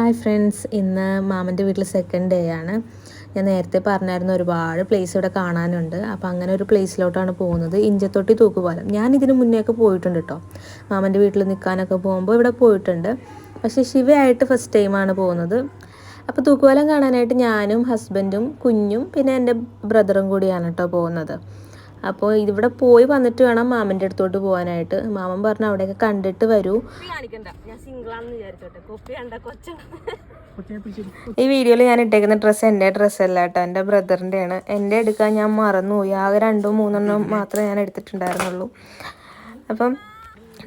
Hi friends ഇന്ന് മാമന്റെ വീട്ടിൽ സെക്കൻഡ് ഡേ ആണ്. ഞാൻ നേരത്തെ പറഞ്ഞായിരുന്നു ഒരുപാട് പ്ലേസ് ഇവിടെ കാണാനുണ്ട്. അപ്പോൾ അങ്ങനെ ഒരു പ്ലേസിലോട്ടാണ് പോകുന്നത്. ഇഞ്ചത്തൊട്ടി തൂക്കുപാലം. ഞാൻ ഇതിന് മുന്നേയൊക്കെ പോയിട്ടുണ്ട് കേട്ടോ മാമന്റെ വീട്ടിൽ നിൽക്കാനൊക്കെ പോകുമ്പോൾ ഇവിടെ പോയിട്ടുണ്ട്. പക്ഷേ ശിവയായിട്ട് ഫസ്റ്റ് ടൈമാണ് പോകുന്നത്. അപ്പോൾ തൂക്കുപാലം കാണാനായിട്ട് ഞാനും ഹസ്ബൻഡും കുഞ്ഞും പിന്നെ എന്റെ ബ്രദറും കൂടിയാണ് കേട്ടോ പോകുന്നത്. അപ്പോൾ ഇവിടെ പോയി വന്നിട്ട് വേണം മാമന്റെ അടുത്തോട്ട് പോകാനായിട്ട് മാമൻ പറഞ്ഞു അവിടെയൊക്കെ കണ്ടിട്ട് വരൂ. കാണിക്കണ്ട. ഞാൻ സിംഗിളാണെന്ന് വിചാരിച്ചോട്ടെ. കൊപ്പി കണ്ട കൊച്ച ഈ വീഡിയോയിൽ ഞാൻ ഇട്ടേക്കുന്ന ഡ്രസ്സ് എന്റെ ഡ്രസ്സ് അല്ല കേട്ടോ. എന്റെ ബ്രദറിന്റെയാണ് എന്റെ എടുക്കാൻ ഞാൻ മറന്നുപോയി. ആകെ രണ്ടോ മൂന്നെണ്ണം മാത്രമേ ഞാൻ എടുത്തിട്ടുണ്ടായിരുന്നുള്ളൂ. അപ്പം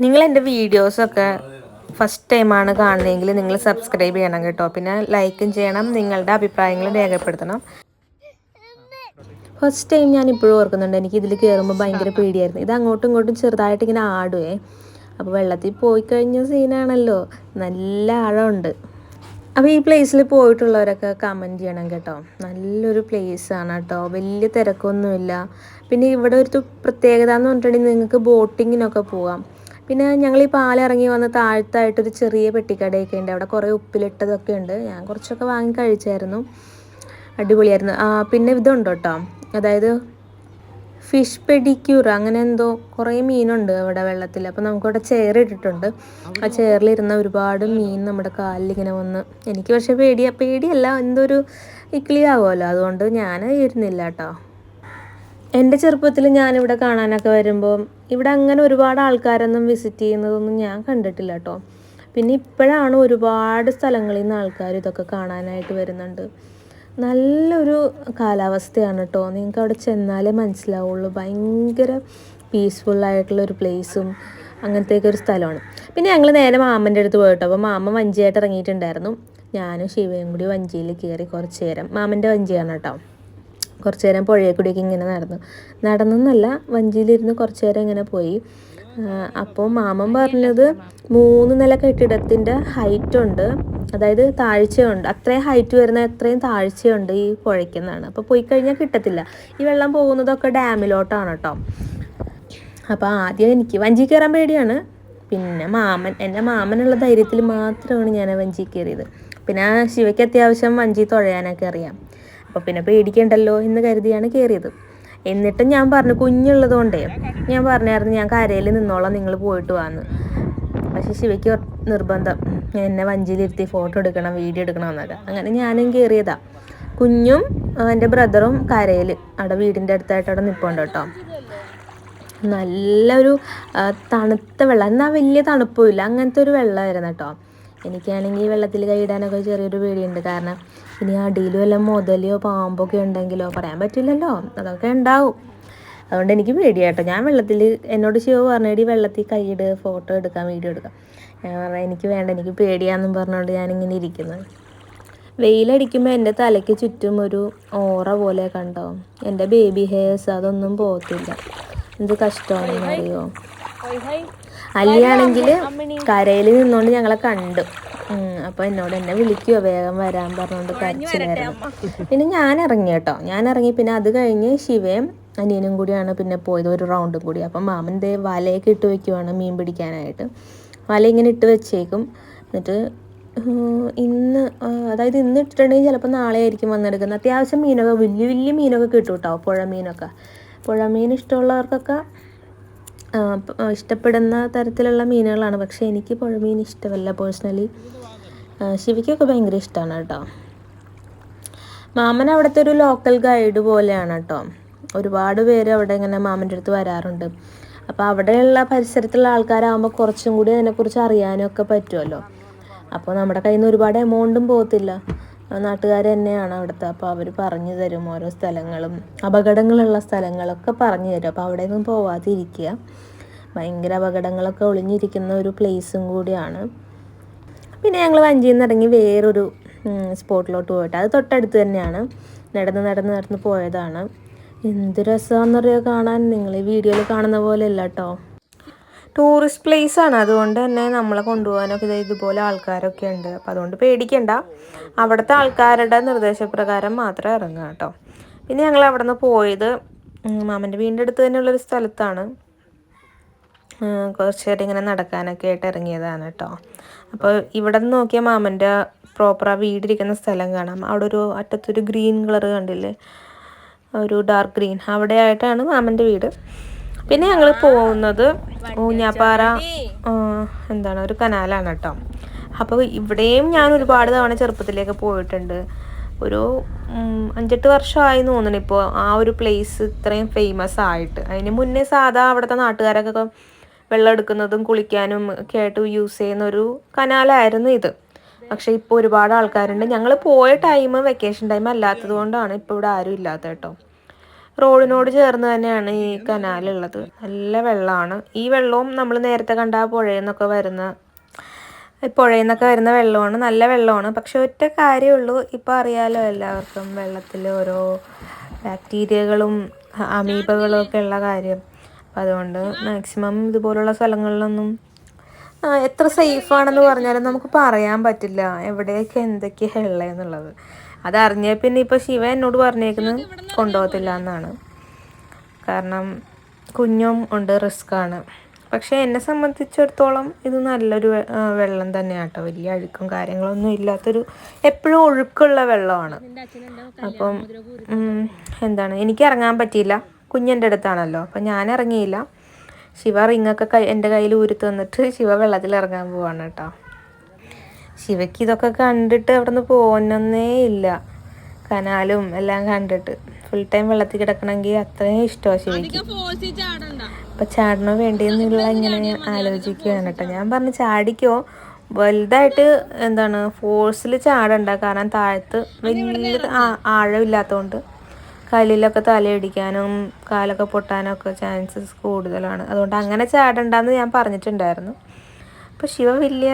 നിങ്ങൾ എന്റെ വീഡിയോസൊക്കെ ഫസ്റ്റ് ടൈമാണ് കാണുന്നതെങ്കിൽ നിങ്ങൾ സബ്സ്ക്രൈബ് ചെയ്യണം കേട്ടോ. പിന്നെ ലൈക്കും ചെയ്യണം. നിങ്ങളുടെ അഭിപ്രായങ്ങൾ രേഖപ്പെടുത്തണം. ഫസ്റ്റ് ടൈം ഞാൻ ഇപ്പോഴും ഓർക്കുന്നുണ്ട് എനിക്ക് ഇതിൽ കയറുമ്പോൾ ഭയങ്കര പേടിയായിരുന്നു. ഇത് അങ്ങോട്ടും ഇങ്ങോട്ടും ചെറുതായിട്ട് ഇങ്ങനെ ആടുവേ. അപ്പോൾ വെള്ളത്തിൽ പോയി കഴിഞ്ഞ സീനാണല്ലോ. നല്ല ആഴമുണ്ട്. അപ്പോൾ ഈ പ്ലേസിൽ പോയിട്ടുള്ളവരൊക്കെ കമന്റ് ചെയ്യണം കേട്ടോ. നല്ലൊരു പ്ലേസ് ആണ് കേട്ടോ. വലിയ തിരക്കൊന്നുമില്ല. പിന്നെ ഇവിടെ ഒരു പ്രത്യേകത എന്ന് പറഞ്ഞിട്ടുണ്ടെങ്കിൽ നിങ്ങൾക്ക് ബോട്ടിങ്ങിനൊക്കെ പോകാം പിന്നെ ഞങ്ങൾ ഈ പാലിറങ്ങി വന്ന് താഴത്തായിട്ടൊരു ചെറിയ പെട്ടിക്കടയൊക്കെ ഉണ്ട്. അവിടെ കുറേ ഉപ്പിലിട്ടതൊക്കെ ഉണ്ട്. ഞാൻ കുറച്ചൊക്കെ വാങ്ങി കഴിച്ചായിരുന്നു. അടിപൊളിയായിരുന്നു. പിന്നെ ഇതുണ്ട് കേട്ടോ അതായത് ഫിഷ് പെഡിക്യൂർ അങ്ങനെ എന്തോ കുറേ മീനുണ്ട് അവിടെ വെള്ളത്തിൽ. അപ്പോൾ നമുക്കവിടെ ചെയർ ഇട്ടിട്ടുണ്ട്. ആ ചെയറിലിരുന്ന ഒരുപാട് മീൻ നമ്മുടെ കാലിൽ ഇങ്ങനെ വന്ന് എനിക്ക് പക്ഷേ പേടിയ. പേടിയല്ല എന്തൊരു ഇക്ലിയാവുമല്ലോ അതുകൊണ്ട് ഞാൻ ഇരുന്നില്ല കേട്ടോ. എന്റെ ചെറുപ്പത്തിൽ ഞാനിവിടെ കാണാനൊക്കെ വരുമ്പോൾ ഇവിടെ അങ്ങനെ ഒരുപാട് ആൾക്കാരൊന്നും വിസിറ്റ് ചെയ്യുന്നതൊന്നും ഞാൻ കണ്ടിട്ടില്ല കേട്ടോ. പിന്നെ ഇപ്പോഴാണ് ഒരുപാട് സ്ഥലങ്ങളിൽ നിന്ന് ആൾക്കാർ ഇതൊക്കെ കാണാനായിട്ട് വരുന്നുണ്ട്. നല്ലൊരു കാലാവസ്ഥയാണ് കേട്ടോ നിങ്ങൾക്ക് അവിടെ ചെന്നാലേ മനസ്സിലാവുള്ളൂ. ഭയങ്കര പീസ്ഫുള്ളായിട്ടുള്ള ഒരു പ്ലേസും അങ്ങനത്തെയൊക്കെ ഒരു സ്ഥലമാണ്. പിന്നെ ഞങ്ങൾ നേരെ മാമന്റെ അടുത്ത് പോയിട്ടോ. അപ്പോൾ മാമ വഞ്ചിയായിട്ട് ഇറങ്ങിയിട്ടുണ്ടായിരുന്നു. ഞാനും ശിവയും കൂടി വഞ്ചിയിൽ കയറി കുറച്ച് നേരം. മാമന്റെ വഞ്ചിയാണ് കേട്ടോ കുറച്ച് നേരം പുഴയെ കൂടിയൊക്കെ ഇങ്ങനെ നടന്നു. നടന്നെന്നല്ല വഞ്ചിയിലിരുന്ന് കുറച്ച് നേരം ഇങ്ങനെ പോയി. അപ്പോൾ മാമൻ പറഞ്ഞത് മൂന്ന് നില കെട്ടിടത്തിന്റെ ഹൈറ്റ് ഉണ്ട്. അതായത് താഴ്ചയുണ്ട്. അത്രയും ഹൈറ്റ് വരുന്ന അത്രയും താഴ്ചയുണ്ട് ഈ പുഴയ്ക്കുന്നതാണ് അപ്പോൾ പോയി കഴിഞ്ഞാൽ കിട്ടത്തില്ല. ഈ വെള്ളം പോകുന്നതൊക്കെ ഡാമിലോട്ടാണ് കേട്ടോ അപ്പോൾ ആദ്യം എനിക്ക് വഞ്ചി കയറാൻ പേടിയാണ്. പിന്നെ മാമൻ എന്റെ മാമനുള്ള ധൈര്യത്തിൽ മാത്രമാണ് ഞാൻ വഞ്ചി കയറിയത്. പിന്നെ ശിവയ്ക്ക് അത്യാവശ്യം വഞ്ചി തുഴയാനൊക്കെ അറിയാം. അപ്പോൾ പിന്നെ പേടിക്കണ്ടല്ലോ എന്ന് കരുതിയാണ് കയറിയത്. എന്നിട്ടും ഞാൻ പറഞ്ഞു കുഞ്ഞുള്ളത് കൊണ്ടേ ഞാൻ പറഞ്ഞായിരുന്നു ഞാൻ കരയിൽ നിന്നോളാം നിങ്ങൾ പോയിട്ട് വന്ന്. പക്ഷേ ശിവയ്ക്ക് നിർബന്ധം എന്നെ വഞ്ചിയിലിരുത്തി ഫോട്ടോ എടുക്കണം വീഡിയോ എടുക്കണം എന്നൊക്കെ. അങ്ങനെ ഞാനും കയറിയതാ. കുഞ്ഞും എന്റെ ബ്രദറും കരയിൽ അവിടെ വീടിന്റെ അടുത്തായിട്ട് അവിടെ നിൽപ്പുണ്ട് കേട്ടോ. നല്ലൊരു തണുത്ത വെള്ളം. എന്നാൽ വലിയ തണുപ്പില്ല അങ്ങനത്തെ ഒരു വെള്ളമായിരുന്നു കേട്ടോ. എനിക്കാണെങ്കിൽ വെള്ളത്തിൽ കൈയിടാനൊക്കെ ചെറിയൊരു പേടിയുണ്ട്. കാരണം ഇനി അടിയിലും വല്ല മുതലോ പാമ്പൊക്കെ ഉണ്ടെങ്കിലോ പറയാൻ പറ്റില്ലല്ലോ. അതൊക്കെ ഉണ്ടാവും. അതുകൊണ്ട് എനിക്ക് പേടിയാട്ടോ ഞാൻ വെള്ളത്തിൽ എന്നോട് ശിവ പറഞ്ഞേടി വെള്ളത്തിൽ കൈയിട് ഫോട്ടോ എടുക്കാം വീഡിയോ എടുക്കാം. ഞാൻ പറഞ്ഞാൽ എനിക്ക് വേണ്ട എനിക്ക് പേടിയാന്നും പറഞ്ഞുകൊണ്ട് ഞാനിങ്ങനെ ഇരിക്കുന്നത് വെയിലടിക്കുമ്പോൾ എന്റെ തലയ്ക്ക് ചുറ്റും ഒരു ഓറ പോലെ കണ്ടോ? എന്റെ ബേബി ഹെയർസ് അതൊന്നും പോകത്തില്ല. എന്ത് കഷ്ടമാണെന്ന് അറിയോ അല്ലിയാണെങ്കിൽ കരയിൽ നിന്നുകൊണ്ട് ഞങ്ങളെ കണ്ടു. അപ്പൊ എന്നോട് എന്നെ വിളിക്കുവോ വേഗം വരാൻ പറഞ്ഞുകൊണ്ട് കരച്ചിലായിരുന്നു പിന്നെ ഞാൻ ഇറങ്ങി കേട്ടോ. ഞാൻ ഇറങ്ങി പിന്നെ അത് കഴിഞ്ഞ് ശിവയും അനിയനും കൂടിയാണ് പിന്നെ പോയത് ഒരു റൗണ്ടും കൂടി. അപ്പം മാമൻ ദേ വലയൊക്കെ ഇട്ട് വെക്കുവാണ് മീൻ പിടിക്കാനായിട്ട്. വല ഇങ്ങനെ ഇട്ട് വെച്ചേക്കും. എന്നിട്ട് ഇന്ന് അതായത് ഇന്ന് ഇട്ടിട്ടുണ്ടെങ്കിൽ ചിലപ്പോൾ നാളെ ആയിരിക്കും വന്നെടുക്കുന്നത്. അത്യാവശ്യം മീനൊക്കെ വലിയ വലിയ മീനൊക്കെ കിട്ടും കേട്ടോ പുഴ മീനൊക്കെ. പുഴ മീൻ ഇഷ്ടമുള്ളവർക്കൊക്കെ ഇഷ്ടപ്പെടുന്ന തരത്തിലുള്ള മീനുകളാണ്. പക്ഷേ എനിക്ക് പുഴമീൻ ഇഷ്ടമല്ല പേഴ്സണലി. ശിവയ്ക്കൊക്കെ ഭയങ്കര ഇഷ്ടമാണ് കേട്ടോ. മാമൻ അവിടുത്തെ ഒരു ലോക്കൽ ഗൈഡ് പോലെയാണ് കേട്ടോ. ഒരുപാട് പേര് അവിടെ ഇങ്ങനെ മാമന്റെ അടുത്ത് വരാറുണ്ട്. അപ്പോൾ അവിടെയുള്ള പരിസരത്തുള്ള ആൾക്കാരാകുമ്പോൾ കുറച്ചും കൂടി അതിനെക്കുറിച്ച് അറിയാനും ഒക്കെ പറ്റുമല്ലോ. അപ്പോൾ നമ്മുടെ കയ്യിൽ നിന്ന് ഒരുപാട് എമൗണ്ടും പോകത്തില്ല. നാട്ടുകാർ തന്നെയാണ് അവിടുത്തെ. അപ്പോൾ അവർ പറഞ്ഞു തരും ഓരോ സ്ഥലങ്ങളും അപകടങ്ങളുള്ള സ്ഥലങ്ങളൊക്കെ പറഞ്ഞു തരും. അപ്പോൾ അവിടെ ഒന്നും പോവാതിരിക്കുക. ഭയങ്കര അപകടങ്ങളൊക്കെ ഒളിഞ്ഞിരിക്കുന്ന ഒരു പ്ലേസും കൂടിയാണ്. പിന്നെ ഞങ്ങൾ വഞ്ചിയിൽ നിന്ന് ഇറങ്ങി വേറൊരു സ്പോട്ടിലോട്ട് പോയിട്ട്. അത് തൊട്ടടുത്ത് തന്നെയാണ്. നടന്ന് നടന്ന് നടന്ന് പോയതാണ്. എന്ത് രസമാണെന്നറിയോ കാണാൻ. നിങ്ങൾ ഈ വീഡിയോയിൽ കാണുന്ന പോലെ കേട്ടോ ടൂറിസ്റ്റ് പ്ലേസ് ആണ്. അതുകൊണ്ട് തന്നെ നമ്മളെ കൊണ്ടുപോകാനൊക്കെ ഇത് ഇതുപോലെ ആൾക്കാരൊക്കെ ഉണ്ട്. അപ്പം അതുകൊണ്ട് പേടിക്കണ്ട. അവിടുത്തെ ആൾക്കാരുടെ നിർദ്ദേശപ്രകാരം മാത്രം ഇറങ്ങുക കേട്ടോ. പിന്നെ ഞങ്ങൾ അവിടെ നിന്ന് പോയത് മാമന്റെ വീടിന്റെ അടുത്ത് തന്നെയുള്ളൊരു സ്ഥലത്താണ്. കുറച്ച് നേരം ഇങ്ങനെ നടക്കാനൊക്കെ ആയിട്ട് ഇറങ്ങിയതാണ് കേട്ടോ. അപ്പോൾ ഇവിടെ നിന്ന് നോക്കിയാൽ മാമന്റെ പ്രോപ്പർ ആ വീടിരിക്കുന്ന സ്ഥലം കാണാം. അവിടെ ഒരു അറ്റത്തൊരു ഗ്രീൻ കളർ കണ്ടില്ലേ? ഒരു ഡാർക്ക് ഗ്രീൻ അവിടെ ആയിട്ടാണ് മാമന്റെ വീട്. പിന്നെ ഞങ്ങൾ പോകുന്നത് ഊഞ്ഞാപ്പാറ എന്താണ് ഒരു കനാലാണ് കേട്ടോ. അപ്പോൾ ഇവിടെയും ഞാൻ ഒരുപാട് തവണ ചെറുപ്പത്തിലേക്ക് പോയിട്ടുണ്ട്. ഒരു അഞ്ചെട്ട് വർഷമായി തോന്നുന്നു ഇപ്പോൾ ആ ഒരു പ്ലേസ് ഇത്രയും ഫേമസ് ആയിട്ട്. അതിന് മുന്നേ സാധാ അവിടുത്തെ നാട്ടുകാരൊക്കെ വെള്ളം എടുക്കുന്നതും കുളിക്കാനും ഒക്കെ ആയിട്ട് യൂസ് ചെയ്യുന്ന ഒരു കനാലായിരുന്നു ഇത്. പക്ഷെ ഇപ്പോൾ ഒരുപാട് ആൾക്കാരുണ്ട്. ഞങ്ങൾ പോയ ടൈം വെക്കേഷൻ ടൈം അല്ലാത്തത് കൊണ്ടാണ് ഇപ്പോൾ ഇവിടെ ആരും ഇല്ലാത്ത കേട്ടോ. റോഡിനോട് ചേർന്ന് തന്നെയാണ് ഈ കനാലുള്ളത്. നല്ല വെള്ളമാണ്. ഈ വെള്ളവും നമ്മൾ നേരത്തെ കണ്ട ആ പുഴയിൽ നിന്നൊക്കെ വരുന്ന പുഴയിൽ നിന്നൊക്കെ വരുന്ന വെള്ളമാണ്. നല്ല വെള്ളമാണ്. പക്ഷെ ഒറ്റ കാര്യമുള്ളൂ. ഇപ്പോൾ അറിയാലോ എല്ലാവർക്കും വെള്ളത്തിൽ ഓരോ ബാക്ടീരിയകളും അമീബകളും ഒക്കെ ഉള്ള കാര്യം. അപ്പം അതുകൊണ്ട് മാക്സിമം ഇതുപോലുള്ള സ്ഥലങ്ങളിലൊന്നും എത്ര സേഫ് ആണെന്ന് പറഞ്ഞാലും നമുക്ക് പറയാൻ പറ്റില്ല. എവിടെയൊക്കെ എന്തൊക്കെയാണ് ഉള്ളതെന്നുള്ളത് അതറിഞ്ഞ പിന്നെ ഇപ്പോൾ ശിവ എന്നോട് പറഞ്ഞേക്കുന്നത് കൊണ്ടുപോകത്തില്ല എന്നാണ്. കാരണം കുഞ്ഞും ഉണ്ട് റിസ്ക്കാണ്. പക്ഷേ എന്നെ സംബന്ധിച്ചിടത്തോളം ഇത് നല്ലൊരു വെള്ളം തന്നെയാണ് കേട്ടോ വലിയ അഴുക്കും കാര്യങ്ങളൊന്നും ഇല്ലാത്തൊരു എപ്പോഴും ഒഴുക്കുള്ള വെള്ളമാണ്. അപ്പം എന്താണ്? എനിക്ക് ഇറങ്ങാൻ പറ്റിയില്ല. കുഞ്ഞിന്റെ അടുത്താണല്ലോ. അപ്പം ഞാൻ ഇറങ്ങിയില്ല. ശിവ റിങ്ങൊക്കെ കൈ എന്റെ കയ്യിൽ ഊരി തന്നിട്ട് ശിവ വെള്ളത്തിൽ ഇറങ്ങാൻ പോവാണ് കേട്ടോ ശിവയ്ക്ക് ഇതൊക്കെ കണ്ടിട്ട് അവിടെ നിന്ന് പോകുന്നേ ഇല്ല. കനാലും എല്ലാം കണ്ടിട്ട്. ഫുൾ ടൈം വെള്ളത്തിൽ കിടക്കണമെങ്കിൽ അത്രയും ഇഷ്ടമാണ് ശിവയ്ക്ക്. അപ്പം ചാടണോ വേണ്ടിയെന്നുള്ള ഇങ്ങനെ ആലോചിക്കുകയാണ് കേട്ടോ ഞാൻ പറഞ്ഞു ചാടിക്കോ. വലുതായിട്ട് എന്താണ് ഫോഴ്സിൽ ചാടണ്ട. കാരണം താഴത്ത് വലിയ ആഴമില്ലാത്തതുകൊണ്ട് കല്ലിലൊക്കെ തലയിടിക്കാനും കാലൊക്കെ പൊട്ടാനൊക്കെ ചാൻസസ് കൂടുതലാണ്. അതുകൊണ്ട് അങ്ങനെ ചാടണ്ടെന്ന് ഞാൻ പറഞ്ഞിട്ടുണ്ടായിരുന്നു. അപ്പോൾ ശിവ വലിയ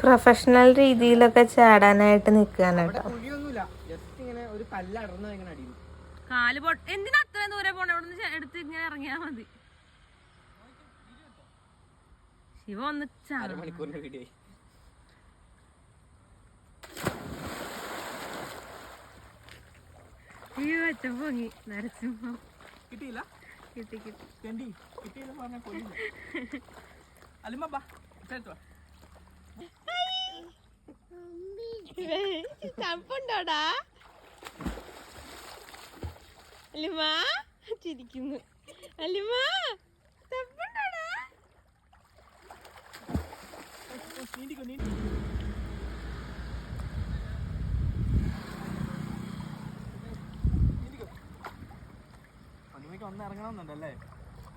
പ്രൊഫഷണൽ രീതിയിലൊക്കെ ചാടാനായിട്ട് നിൽക്കുകയാണ് കേട്ടോ. കുഴിയൊന്നുമില്ല. ജസ്റ്റ് ഇങ്ങനെ ഒരു കല്ല് അടർന്ന ഇങ്ങനെ കാൽ എന്തിനാ അത്രയും ദൂരെ പോണ? എടുത്ത് ഇങ്ങനെ ഇറങ്ങിയാ മതി. ശിവ ഒന്ന് ചാടും പൊങ്ങി നരസിംഹം കിട്ടിയില്ല? കിട്ടി കിട്ടി. പറഞ്ഞ കൊല്ലില്ല അലിമ ബാ ചേട്ടോ തണുപ്പുണ്ടോടാ? അല്ലിമ ചിരിക്കുന്നു. അല്ലിമ തണുപ്പുണ്ടോടാ? നീന്തിക്കോ നീന്തി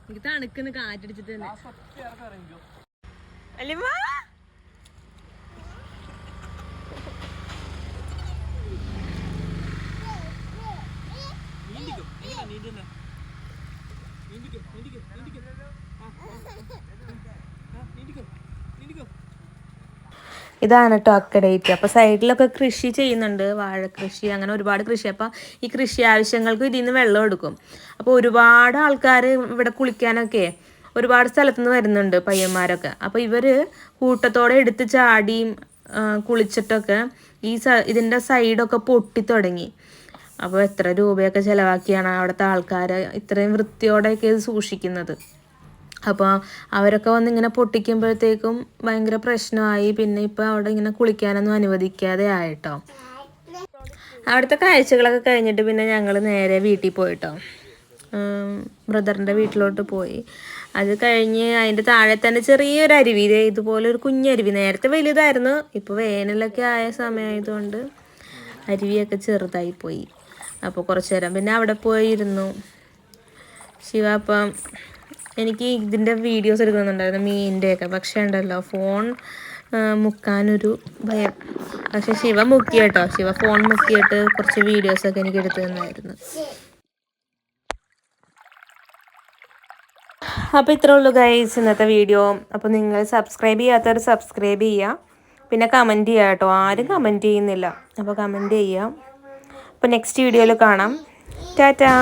എനിക്ക് തണുക്കുന്ന കാറ്റടിച്ചിട്ട് തന്നെ. ലാസ്റ്റ് ഒറ്റ ഇറക്കം ഇറങ്ങിക്കോ. അല്ലിമ നീന്തിക്കോ നീന്തിക്കോ നീന്തിക്കോ നീന്തിക്കോ നീന്തിക്കോ. ഇതാണ് കേട്ടോ അക്കഡേറ്റ് അപ്പോൾ സൈഡിലൊക്കെ കൃഷി ചെയ്യുന്നുണ്ട് വാഴ കൃഷി അങ്ങനെ ഒരുപാട് കൃഷി. അപ്പോൾ ഈ കൃഷി ആവശ്യങ്ങൾക്ക് ഇതിൽ നിന്ന് വെള്ളം എടുക്കും. അപ്പോൾ ഒരുപാട് ആൾക്കാർ ഇവിടെ കുളിക്കാനൊക്കെ ഒരുപാട് സ്ഥലത്തു നിന്ന് വരുന്നുണ്ട് പയ്യന്മാരൊക്കെ. അപ്പോൾ ഇവർ കൂട്ടത്തോടെ എടുത്ത് ചാടിയും കുളിച്ചിട്ടൊക്കെ ഈ സ ഇതിന്റെ സൈഡൊക്കെ പൊട്ടി തുടങ്ങി. അപ്പോൾ എത്ര രൂപയൊക്കെ ചിലവാക്കിയാണ് അവിടുത്തെ ആൾക്കാർ ഇത്രയും വൃത്തിയോടെയൊക്കെ ഇത് സൂക്ഷിക്കുന്നത്. അപ്പോൾ അവരൊക്കെ വന്ന് ഇങ്ങനെ പൊട്ടിക്കുമ്പോഴത്തേക്കും ഭയങ്കര പ്രശ്നമായി. പിന്നെ ഇപ്പോൾ അവിടെ ഇങ്ങനെ കുളിക്കാനൊന്നും അനുവദിക്കാതെ ആയിട്ടോ. അവിടുത്തെ കാഴ്ചകളൊക്കെ കഴിഞ്ഞിട്ട് പിന്നെ ഞങ്ങൾ നേരെ വീട്ടിൽ പോയിട്ടോ. ബ്രദറിന്റെ വീട്ടിലോട്ട് പോയി. അത് കഴിഞ്ഞ് അതിന്റെ താഴെ തന്നെ ചെറിയൊരു അരുവി. ഇതുപോലെ ഒരു കുഞ്ഞരുവി നേരത്തെ വലുതായിരുന്നു. ഇപ്പോൾ വേനലൊക്കെ ആയ സമയമായതുകൊണ്ട് അരുവിയൊക്കെ ചെറുതായി പോയി. അപ്പോൾ കുറച്ച് നേരം പിന്നെ അവിടെ പോയിരുന്നു. ശിവ അപ്പം എനിക്ക് ഇതിന്റെ വീഡിയോസ് എടുക്കുന്നുണ്ടായിരുന്നു മീനിന്റെയൊക്കെ പക്ഷേ ഉണ്ടല്ലോ ഫോൺ മുക്കാനൊരു ഭയം. പക്ഷെ ശിവ മുക്കി കേട്ടോ. ശിവ ഫോൺ മുക്കിയിട്ട് കുറച്ച് വീഡിയോസൊക്കെ എനിക്ക് എടുത്തു തന്നായിരുന്നു. അപ്പോൾ ഇത്രേ ഉള്ളൂ ഗൈസ് ഇന്നത്തെ വീഡിയോ അപ്പോൾ നിങ്ങൾ സബ്സ്ക്രൈബ് ചെയ്യാത്തവർ സബ്സ്ക്രൈബ് ചെയ്യുക പിന്നെ കമന്റ് ചെയ്യുക കേട്ടോ. ആരും കമന്റ് ചെയ്യുന്നില്ല. അപ്പോൾ കമന്റ് ചെയ്യുക അപ്പോൾ നെക്സ്റ്റ് വീഡിയോയിൽ കാണാം. ടാറ്റാ.